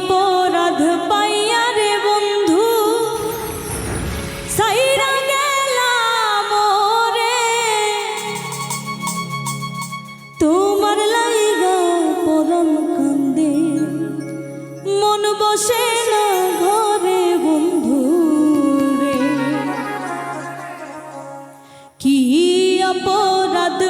অপরাধ পাইয়া রে বন্ধু। সাইরা গেলাম রে তোমার লাইগা পরম কান্দে। মন বসে না ঘরে বন্ধু রে। কি অপরাধ